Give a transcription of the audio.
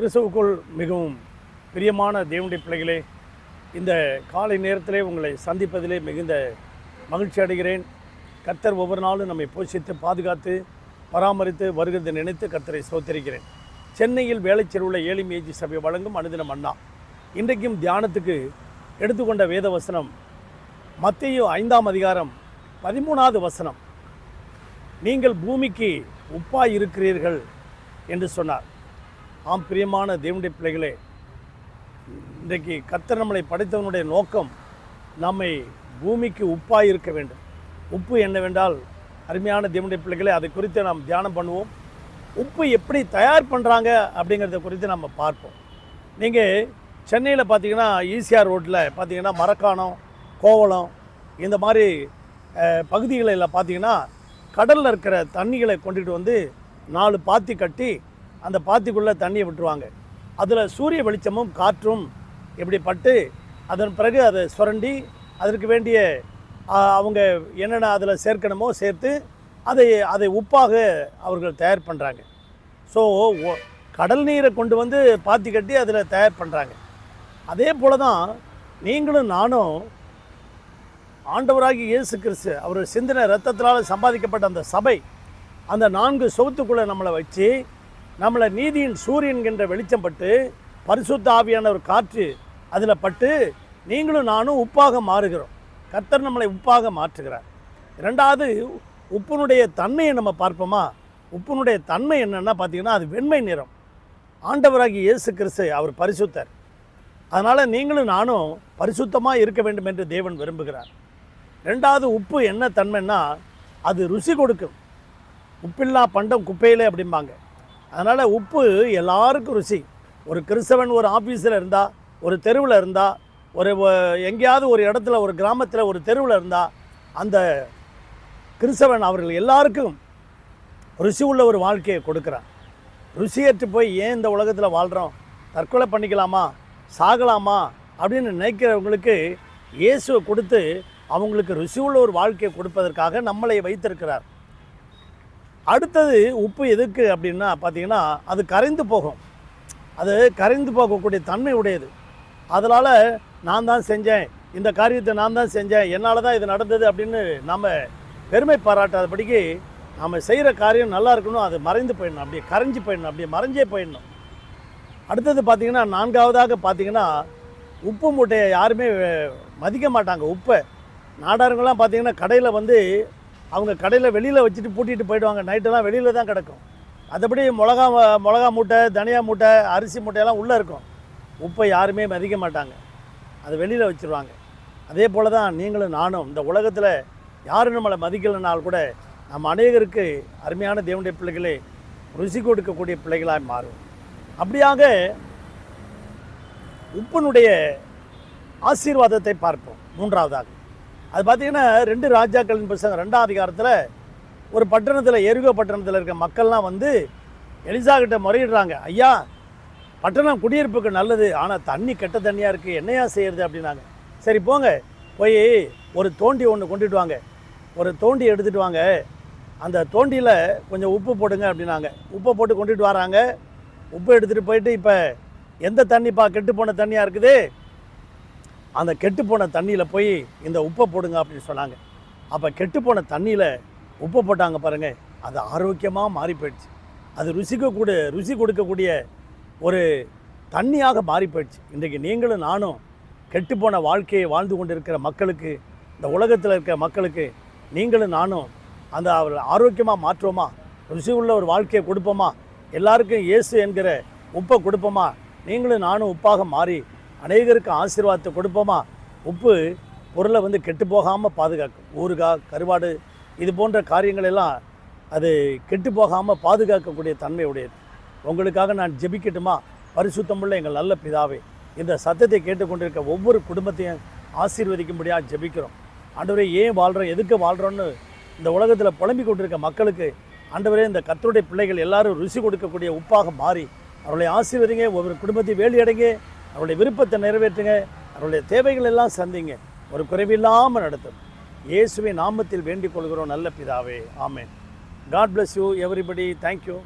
கிறிஸ்துவுக்குள் மிகவும் பிரியமான தேவனுடைய பிள்ளைகளே இந்த காலை நேரத்திலே உங்களை சந்திப்பதிலே மிகுந்த மகிழ்ச்சி அடைகிறேன். கர்த்தர் ஒவ்வொரு நாளும் நம்மை போஷித்து பாதுகாத்து பராமரித்து வருகிறது நினைத்து கர்த்தரை சோத்தரிக்கிறேன் சென்னையில் வேலைச்செருவுள்ள ஏழி மேஜி சபை வழங்கும் அனுதினம் அண்ணா. இன்றைக்கும் தியானத்துக்கு எடுத்துக்கொண்ட வேத வசனம் மத்திய ஐந்தாம் அதிகாரம் பதிமூணாவது வசனம். நீங்கள் பூமிக்கு உப்பாய் இருக்கிறீர்கள் என்று சொன்னார். ஆம் பிரியமான தேவனுடைய பிள்ளைகளே இன்றைக்கு கத்தர் நம்மளை படைத்தவனுடைய நோக்கம் நம்மை பூமிக்கு உப்பாக இருக்க வேண்டும். உப்பு என்னவென்றால் அருமையான தேவனுடைய பிள்ளைகளே அதை குறித்து நாம் தியானம் பண்ணுவோம். உப்பு எப்படி தயார் பண்ணுறாங்க அப்படிங்கிறத குறித்து நம்ம பார்ப்போம். நீங்கள் சென்னையில் பார்த்தீங்கன்னா ஈசிஆர் ரோட்டில் பார்த்தீங்கன்னா மரக்காணம் கோவளம் இந்த மாதிரி பகுதிகளில் பார்த்தீங்கன்னா கடலில் இருக்கிற தண்ணிகளை கொண்டுட்டு வந்து நாலு பாத்தி கட்டி அந்த பாத்திக்குள்ளே தண்ணியை விட்டுருவாங்க. அதில் சூரிய வெளிச்சமும் காற்றும் இப்படி பட்டு அதன் பிறகு அதை சுரண்டி அதற்கு வேண்டிய அவங்க என்னென்ன அதில் சேர்க்கணுமோ சேர்த்து அதை அதை உப்பாக அவர்கள் தயார் பண்ணுறாங்க ஸோ கடல் நீரை கொண்டு வந்து பாத்தி கட்டி அதில் தயார் பண்ணுறாங்க அதே போல தான் நீங்களும் நானும் ஆண்டவராகி இயேசு கிறிஸ்து அவர் சிந்தனை ரத்தத்தினால் சம்பாதிக்கப்பட்ட அந்த சபை அந்த நான்கு சொத்துக்குள்ளே நம்மளை வச்சு நம்மளை நீதியின் சூரியன் என்ற வெளிச்சம் பட்டு பரிசுத்த ஆவியான ஒரு காற்று அதில் பட்டு நீங்களும் நானும் உப்பாக மாறுகிறோம். கர்த்தர் நம்மளை உப்பாக மாற்றுகிறார். ரெண்டாவது உப்பினுடைய தன்மையை நம்ம பார்ப்போமா? உப்பினுடைய தன்மை என்னென்னா பார்த்தீங்கன்னா அது வெண்மை நிறம். ஆண்டவராகி இயேசு கிறிஸ்து அவர் பரிசுத்தர். அதனால் நீங்களும் நானும் பரிசுத்தமாக இருக்க வேண்டும் என்று தேவன் விரும்புகிறார். ரெண்டாவது உப்பு என்ன தன்மைன்னா அது ருசி கொடுக்கும். உப்பில்லா பண்டம் குப்பையிலே அப்படிம்பாங்க. அதனால் உப்பு எல்லாருக்கும் ருசி. ஒரு கிறிஸ்தவன் ஒரு ஆஃபீஸில் இருந்தால் ஒரு தெருவில் இருந்தால் ஒரு எங்கேயாவது ஒரு இடத்துல ஒரு கிராமத்தில் ஒரு தெருவில் இருந்தால் அந்த கிறிஸ்தவன் அவர்கள் எல்லாருக்கும் ருசி உள்ள ஒரு வாழ்க்கையை கொடுக்குறான் ருசியற்று போய் ஏன் இந்த உலகத்தில் வாழ்கிறோம் தற்கொலை பண்ணிக்கலாமா? சாகலாமா? அப்படின்னு நினைக்கிறவங்களுக்கு இயேசுவை கொடுத்து அவங்களுக்கு ருசி உள்ள ஒரு வாழ்க்கையை கொடுப்பதற்காக நம்மளை வைத்திருக்கிறார். அடுத்தது உப்பு எதுக்கு அப்படின்னா பார்த்திங்கன்னா அது கரைந்து போகும். அது கரைந்து போகக்கூடிய தன்மை உடையது. அதனால் நான் தான் செஞ்சேன் இந்த காரியத்தை நான் தான் செஞ்சேன் என்னால் தான் இது நடந்தது அப்படின்னு நம்ம பெருமை பாராட்டாதபடிக்கு நம்ம செய்கிற காரியம் நல்லா இருக்கணும் அது மறைந்து போயிடணும் அப்படியே கரைஞ்சி போயிடணும் அப்படியே மறைஞ்சே போயிடணும். அடுத்தது பார்த்திங்கன்னா நான்காவதாக பார்த்திங்கன்னா உப்பு மூட்டையை யாருமே மதிக்க மாட்டாங்க. உப்பை நாடாருங்கள்லாம் பார்த்திங்கன்னா கடையில் வந்து அவங்க கடையில் வெளியில் வச்சுட்டு பூட்டிட்டு போயிடுவாங்க. நைட்டெல்லாம் வெளியில் தான் கிடக்கும். அதுபடி மிளகா மிளகா மூட்டை தனியா மூட்டை அரிசி மூட்டையெல்லாம் உள்ளே இருக்கும். உப்பை யாருமே மதிக்க மாட்டாங்க. அது வெளியில் வச்சுருவாங்க. அதே போல் தான் நீங்களும் நானும் இந்த உலகத்தில் யாரும் நம்மளை மதிக்கலைனால் கூட நம்ம அநேகருக்கு அருமையான தேவனுடைய பிள்ளைகளே ருசி கொடுக்கக்கூடிய பிள்ளைகளாக மாறும் அப்படியாக உப்பனுடைய ஆசீர்வாதத்தை பார்ப்போம். மூன்றாவதாக. அது பார்த்தீங்கன்னா ரெண்டு ராஜாக்களின் புஸ்தகம் ரெண்டாம் அதிகாரத்தில் ஒரு பட்டணத்தில் எருகோ பட்டணத்தில் இருக்க மக்கள்லாம் வந்து எலிசா கிட்ட முறையிடுறாங்க. ஐயா பட்டணம் குடியிருப்புக்கு நல்லது ஆனால் தண்ணி கெட்ட தண்ணியாக இருக்குது என்னையா செய்கிறது அப்படின்னாங்க. சரி போங்க. போய் ஒரு தோண்டி ஒன்று கொண்டுட்டு வாங்க. ஒரு தோண்டி எடுத்துகிட்டு வாங்க. அந்த தோண்டியில் கொஞ்சம் உப்பு போடுங்க அப்படின்னாங்க. உப்பை போட்டு கொண்டுட்டு வராங்க. உப்பு எடுத்துகிட்டு போயிட்டு இப்போ எந்த தண்ணிப்பா கெட்டு போன தண்ணியாக இருக்குது? அந்த கெட்டுப்போன தண்ணியில் போய் இந்த உப்பை போடுங்க அப்படின்னு சொன்னாங்க. அப்போ கெட்டுப்போன தண்ணியில் உப்பை போட்டாங்க பாருங்கள் அது ஆரோக்கியமாக மாறி போயிடுச்சு. அது ருசிக்கக்கூட ருசி கொடுக்கக்கூடிய ஒரு தண்ணியாக மாறி போயிடுச்சு. இன்றைக்கு நீங்களும் நானும் கெட்டுப்போன வாழ்க்கையை வாழ்ந்து கொண்டிருக்கிற மக்களுக்கு இந்த உலகத்தில் இருக்கிற மக்களுக்கு நீங்களும் நானும் அந்த அவர்கள் ஆரோக்கியமாக மாற்றுவோமா? ருசி உள்ள ஒரு வாழ்க்கையை கொடுப்போமா? எல்லாருக்கும் இயேசு என்கிற உப்பை கொடுப்போமா? நீங்களும் நானும் உப்பாக மாறி அநேகருக்கு ஆசீர்வாதத்தை கொடுப்போமா? உப்பு பொருளை வந்து கெட்டு போகாமல் பாதுகாக்கும். ஊறுகாய் கருவாடு இது போன்ற காரியங்கள் எல்லாம் அது கெட்டு போகாமல் பாதுகாக்கக்கூடிய தன்மை உடையது. உங்களுக்காக நான் ஜெபிக்கட்டுமா? பரிசுத்தமுள்ள எங்கள் நல்ல பிதாவே இந்த சத்தத்தை கேட்டுக்கொண்டிருக்க ஒவ்வொரு குடும்பத்தையும் ஆசீர்வதிக்கும்படியாக ஜெபிக்கிறோம். ஆண்டவரே ஏன் வாழ்கிறோம் எதுக்கு வாழ்கிறோன்னு இந்த உலகத்தில் புலம்பிக் கொண்டிருக்க மக்களுக்கு ஆண்டவரே இந்த கத்தருடைய பிள்ளைகள் எல்லாரும் ருசி கொடுக்கக்கூடிய உப்பாக மாறி அவர்களை ஆசீர்வதிங்க ஒவ்வொரு குடும்பத்தையும் வேலையடைங்க. அவருடைய விருப்பத்தை நிறைவேற்றுங்க. அவருடைய தேவைகள் எல்லாம் சந்திங்க. ஒரு குறைவில்லாமல் நடத்தும். இயேசுவை நாமத்தில் வேண்டிக் கொள்கிறோம். நல்ல பிதாவே. ஆமேன். God bless you everybody thank you